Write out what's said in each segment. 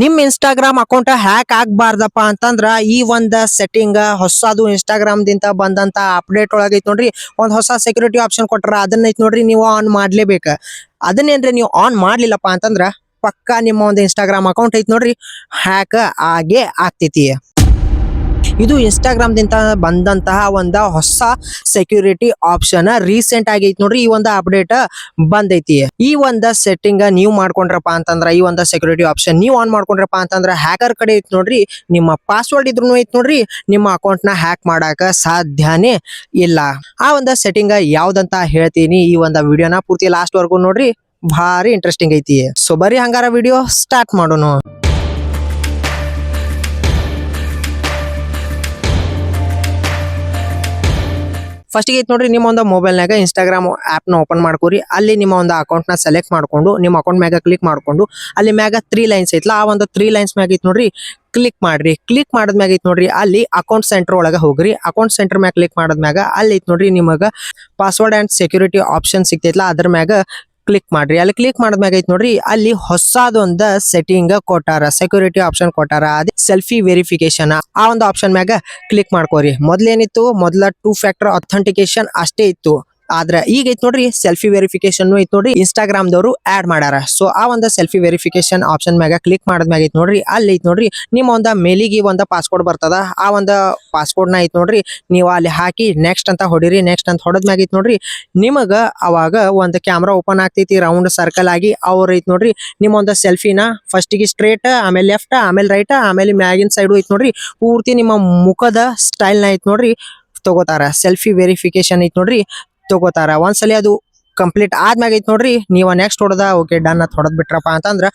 ನಿಮ್ Instagram account hack ಆಗ್ಬಾರ್ದಪ್ಪ ಅಂತಂದ್ರ ಈ ಒಂದ್ ಸೆಟ್ಟಿಂಗ್ ಹೊಸದು ಇನ್ಸ್ಟಾಗ್ರಾಮ್ ದಿಂದ ಬಂದಂತ ಅಪ್ಡೇಟ್ ಒಳಗೈತ್ ನೋಡ್ರಿ. ಒಂದ್ ಹೊಸ ಸೆಕ್ಯೂರಿಟಿ ಆಪ್ಷನ್ ಕೊಟ್ರ ಅದನ್ನ ಐತ್ ನೋಡ್ರಿ ನೀವು ಆನ್ ಮಾಡ್ಲೇಬೇಕ. ಅದನ್ನೇನ್ರಿ ನೀವು ಆನ್ ಮಾಡ್ಲಿಲ್ಲಪ್ಪ ಅಂತಂದ್ರ ಪಕ್ಕಾ ನಿಮ್ಮ ಒಂದು ಇನ್ಸ್ಟಾಗ್ರಾಮ್ ಅಕೌಂಟ್ ಐತ್ ನೋಡ್ರಿ. ಹ್ಯಾಕ್ ಆಗೇ ಆಗ್ತೈತಿ. ಇದು ಇನ್ಸ್ಟಾಗ್ರಾಮ್ ದಿಂದ ಬಂದಂತಹ ಒಂದು ಹೊಸ ಸೆಕ್ಯೂರಿಟಿ ಆಪ್ಷನ್ ರೀಸೆಂಟ್ ಆಗೈತಿ ನೋಡ್ರಿ, ಈ ಒಂದು ಅಪ್ಡೇಟ್ ಬಂದೈತಿ. ಈ ಒಂದು ಸೆಟ್ಟಿಂಗ್ ನೀವು ಮಾಡ್ಕೊಂಡ್ರಪ್ಪ ಅಂತಂದ್ರ, ಈ ಒಂದು ಸೆಕ್ಯೂರಿಟಿ ಆಪ್ಷನ್ ನೀವು ಆನ್ ಮಾಡ್ಕೊಂಡ್ರಪ್ಪ ಅಂತಂದ್ರ ಹ್ಯಾಕರ್ ಕಡೆ ಐತಿ ನೋಡ್ರಿ, ನಿಮ್ಮ ಪಾಸ್ವರ್ಡ್ ಇದ್ರು ಐತಿ ನೋಡ್ರಿ, ನಿಮ್ಮ ಅಕೌಂಟ್ನ ಹ್ಯಾಕ್ ಮಾಡಾಕ ಸಾಧ್ಯನೇ ಇಲ್ಲ. ಆ ಒಂದು ಸೆಟ್ಟಿಂಗ್ ಯಾವ್ದಂತ ಹೇಳ್ತೀನಿ, ಈ ಒಂದು ವಿಡಿಯೋನ ಪೂರ್ತಿ ಲಾಸ್ಟ್ ವರ್ಗು ನೋಡ್ರಿ, ಭಾರಿ ಇಂಟ್ರೆಸ್ಟಿಂಗ್ ಐತಿ. ಸೊ ಬರೀ ಹಂಗಾರ ವಿಡಿಯೋ ಸ್ಟಾರ್ಟ್ ಮಾಡೋಣ ಫಸ್ಟಿಗೆ ಇತ್ತು ನೋಡ್ರಿ ನಿಮ್ಮ ಒಂದು ಮೊಬೈಲ್ನಾಗ ಇನ್ಸ್ಟಾಗ್ರಾಮ್ ಆಪ್ನ ಓಪನ್ ಮಾಡ್ಕೊರಿ. ಅಲ್ಲಿ ನಿಮ್ಮ ಒಂದು ಅಕೌಂಟ್ನ ಸೆಲೆಕ್ಟ್ ಮಾಡ್ಕೊಂಡು, ನಿಮ್ಮ ಅಕೌಂಟ್ ಮ್ಯಾಗ ಕ್ಲಿಕ್ ಮಾಡ್ಕೊಂಡು, ಅಲ್ಲಿ ಮ್ಯಾಗ ತ್ರೀ ಲೈನ್ಸ್ ಐತ್ಲ, ಆ ಒಂದು ತ್ರೀ ಲೈನ್ಸ್ ಮ್ಯಾಗ ಐತ್ ನೋಡ್ರಿ ಕ್ಲಿಕ್ ಮಾಡ್ರಿ. ಕ್ಲಿಕ್ ಮಾಡಿದ್ಮ್ಯಾಗ ಐತ್ ನೋಡ್ರಿ, ಅಲ್ಲಿ ಅಕೌಂಟ್ ಸೆಂಟರ್ ಒಳಗ ಹೋಗ್ರಿ. ಅಕೌಂಟ್ ಸೆಂಟರ್ ಮ್ಯಾಗ ಕ್ಲಿಕ್ ಮಾಡಿದ್ಮ್ಯಾಗ ಅಲ್ಲಿ ಐತ್ ನೋಡ್ರಿ ನಿಮಗ ಪಾಸ್ವರ್ಡ್ ಅಂಡ್ ಸೆಕ್ಯೂರಿಟಿ ಆಪ್ಷನ್ ಸಿಗ್ತೈತ್ಲ, ಅದ್ರ ಮ್ಯಾಗ ಕ್ಲಿಕ್ ಮಾಡ್ರಿ. ಅಲ್ಲಿ ಕ್ಲಿಕ್ ಮಾಡಿದ್ಮ್ಯಾಗ ಐತಿ ನೋಡ್ರಿ, ಅಲ್ಲಿ ಹೊಸದೊಂದ ಸೆಟ್ಟಿಂಗ್ ಕೊಟ್ಟಾರ ಸೆಕ್ಯೂರಿಟಿ ಆಪ್ಷನ್ ಕೊಟ್ಟಾರ, ಅದೇ ಸೆಲ್ಫಿ ವೆರಿಫಿಕೇಶನ್ ಆ ಒಂದು ಆಪ್ಷನ್ ಮ್ಯಾಗ ಕ್ಲಿಕ್ ಮಾಡ್ಕೋರಿ. ಮೊದ್ಲೇನಿತ್ತು? ಮೊದ್ಲ ಟೂ ಫ್ಯಾಕ್ಟರ್ ಅಥೆಂಟಿಕೇಶನ್ ಅಷ್ಟೇ ಇತ್ತು. ಆದ್ರ ಈಗ ಐತ್ ನೋಡ್ರಿ ಸೆಲ್ಫಿ ವೆರಿಫಿಕೇಶನ್ ಐತ್ ನೋಡ್ರಿ ಇನ್ಸ್ಟಾಗ್ರಾಮ್ ದವರು ಆಡ್ ಮಾಡಾರ. ಸೊ ಆ ಒಂದ್ ಸೆಲ್ಫಿ ವೆರಿಫಿಕೇಶನ್ ಆಪ್ಷನ್ ಮ್ಯಾಗ ಕ್ಲಿಕ್ ಮಾಡಿದ್ಮ್ಯಾಗ ಐತ್ ನೋಡ್ರಿ, ಅಲ್ಲಿ ಐತ್ ನೋಡ್ರಿ ನಿಮ್ಮ ಒಂದ ಮೇಲಿಗೆ ಒಂದ ಪಾಸ್ಕೋಡ್ ಬರ್ತದ, ಆ ಒಂದ ಪಾಸ್ಕೋಡ್ನ ಐತ್ ನೋಡ್ರಿ ನೀವು ಅಲ್ಲಿ ಹಾಕಿ ನೆಕ್ಸ್ಟ್ ಅಂತ ಹೊಡಿರಿ ನೆಕ್ಸ್ಟ್ ಅಂತ ಹೊಡೆದ್ಮ್ಯಾಗ ಐತ್ ನೋಡ್ರಿ ನಿಮಗ ಅವಾಗ ಒಂದು ಕ್ಯಾಮ್ರಾ ಓಪನ್ ಆಗ್ತೈತಿ ರೌಂಡ್ ಸರ್ಕಲ್ ಆಗಿ ಅವ್ರ ಐತ್ ನೋಡ್ರಿ ನಿಮ್ಮ ಒಂದು ಸೆಲ್ಫಿನ ಫಸ್ಟಿಗೆ ಸ್ಟ್ರೇಟ್ ಆಮೇಲೆ ಲೆಫ್ಟ್ ಆಮೇಲೆ ರೈಟ್ ಆಮೇಲೆ ಮ್ಯಾಗಿನ ಸೈಡ್ ಐತ್ ನೋಡ್ರಿ ಪೂರ್ತಿ ನಿಮ್ಮ ಮುಖದ ಸ್ಟೈಲ್ನ ಐತ್ ನೋಡ್ರಿ ತಗೋತಾರ. ಸೆಲ್ಫಿ ವೆರಿಫಿಕೇಶನ್ ಐತ್ ನೋಡ್ರಿ ತಗೋತಾರ. ಒಂದ್ಸಲಿ ಅದು ಕಂಪ್ಲೀಟ್ ಆದ್ಮ್ಯಾಗ ಐತ್ ನೋಡ್ರಿ. ನೀವು ನೆಕ್ಸ್ಟ್ ಹೊಡೆದ ಓಕೆ ಡನ್ ಅಂತ ಹೊಡೆದ್ ಬಿಟ್ರಪ್ಪ ಅಂತಂದ್ರ,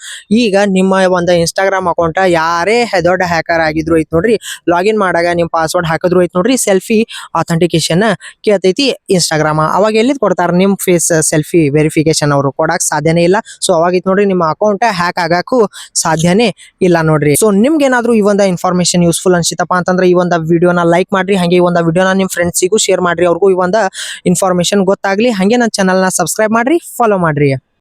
ಈಗ ನಿಮ್ಮ ಒಂದು ಇನ್ಸ್ಟಾಗ್ರಾಮ್ ಅಕೌಂಟ್ ಯಾರೇ ದೊಡ್ಡ ಹ್ಯಾಕರ್ ಆಗಿದ್ರು ಐತ್ ನೋಡ್ರಿ ಲಾಗಿನ್ ಮಾಡಾಗ ನಿಮ್ ಪಾಸ್ವರ್ಡ್ ಹಾಕಿದ್ರು ಐತಿ ನೋಡ್ರಿ ಸೆಲ್ಫಿ ಅಥೆಂಟಿಕೇಶನ್ ಕೇಳ್ತೈತಿ ಇನ್ಸ್ಟಾಗ್ರಾಮ್ ಅವಾಗ ಎಲ್ಲಿದ್ ಕೊಡ್ತಾರ ನಿಮ್ ಫೇಸ್ ಸೆಲ್ಫಿ ವೆರಿಫಿಕೇಶನ್ ಅವರು? ಕೊಡಕ್ ಸಾಧ್ಯನೇ ಇಲ್ಲ. ಸೊ ಅವಾಗ ಐತ್ ನೋಡ್ರಿ ನಿಮ್ಮ ಅಕೌಂಟ್ ಹ್ಯಾಕ್ ಆಗಾಕು ಸಾಧ್ಯನೇ ಇಲ್ಲ ನೋಡ್ರಿ. ಸೊ ನಿಮ್ಗೆ ಏನಾದ್ರು ಈ ಒಂದು ಇನ್ಫಾರ್ಮೇಶನ್ ಯೂಸ್ಫುಲ್ ಅನ್ಸಿತಪ್ಪ ಅಂತಂದ್ರೆ, ಈ ಒಂದು ವಿಡಿಯೋನ ಲೈಕ್ ಮಾಡ್ರಿ, ಹಂಗೆ ಈ ಒಂದು ವಿಡಿಯೋನ ನಿಮ್ ಫ್ರೆಂಡ್ಸಿಗೂ ಶೇರ್ ಮಾಡ್ರಿ, ಅವ್ರಿಗೂ ಈ ಒಂದು ಇನ್ಫಾರ್ಮೇಶನ್ ಗೊತ್ತಾಗ್ಲಿ, ಹಂಗೆ ನನ್ನ ಚಾನಲ್ನ ಸಬ್ಸ್ಕ್ರೈಬ್ ಮಾಡ್ರಿ ಫಾಲೋ ಮಾಡ್ರಿ.